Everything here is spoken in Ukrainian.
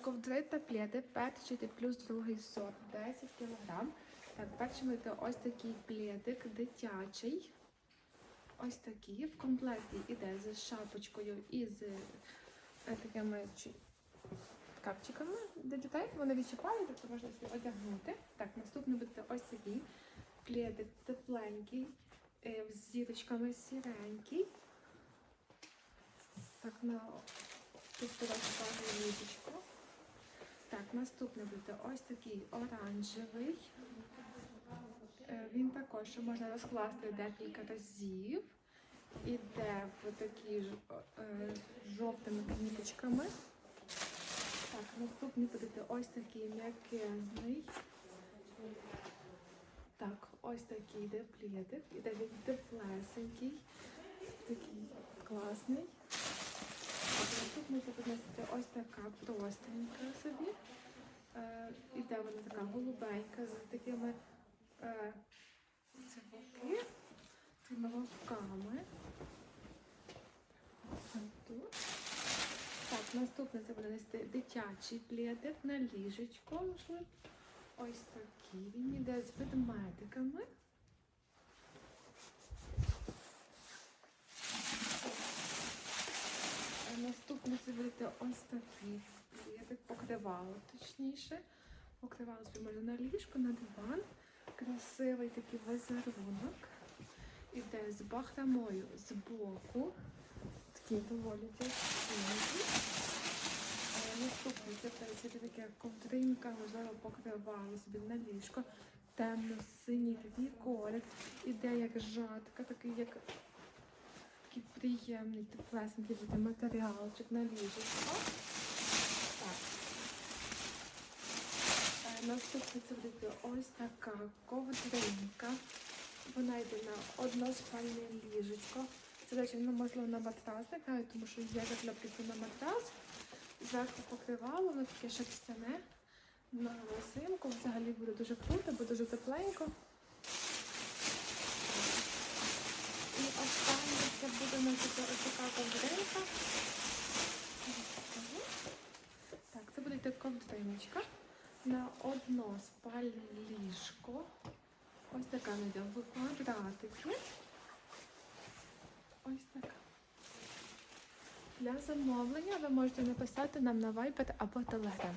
Ковдри та пледи, перший плюс другий сорт, 10 кг. Так, перший буде ось такий пледик дитячий. Ось такий. В комплекті йде з шапочкою і з е, такими чи- капчиками для дітей. Вони відчіпають, тобто можна собі одягнути. Так, наступний буде ось такий пледик тепленький, е, з зірочками сіренький. Так, на тут ліжечко. Наступний буде ось такий оранжевий. Е, Він також можна розкласти декілька разів. Іде в такі е, жовтими квіточками. Так, наступний буде ось такий м'якезний. Так, ось такий йде плідик. Іде він теплесенький. Такий класний. Наступний буде ось така простенька собі. Е, іде вона така голубенька з такими е, такими вовками. Так, наступне це буде десь дитячий пледик на ліжечко. Ось такий. Він іде з ведмедиками. Наступне це буде ось такий покривало точніше. Покривало собі можна на ліжко, на диван. Красивий такий візерунок. Іде з бахромою з боку. Такий доволі. Е, Наступний це це таке ковдринка, можливо, покривало собі на ліжко. Темно-синій такий колір. Іде як жатка, такий як такий приємний, теплесенький матеріалчик на ліжечко. Так. Наступне це буде ось така ковдринка. Вона йде на односпальне ліжечко. Це речі, ну, можливо, на матрас не тому що я закляплю на матрас. Зверху покривало, воно таке шерстяне. На взимку взагалі буде дуже круто, бо дуже тепленько. І останнє це буде у нас така ось така ковдринка. Так, це буде йти ковдриночка на одно спальне ліжко. Ось така найде в квадратики. Ось така. Для замовлення ви можете написати нам на Viber або Telegram.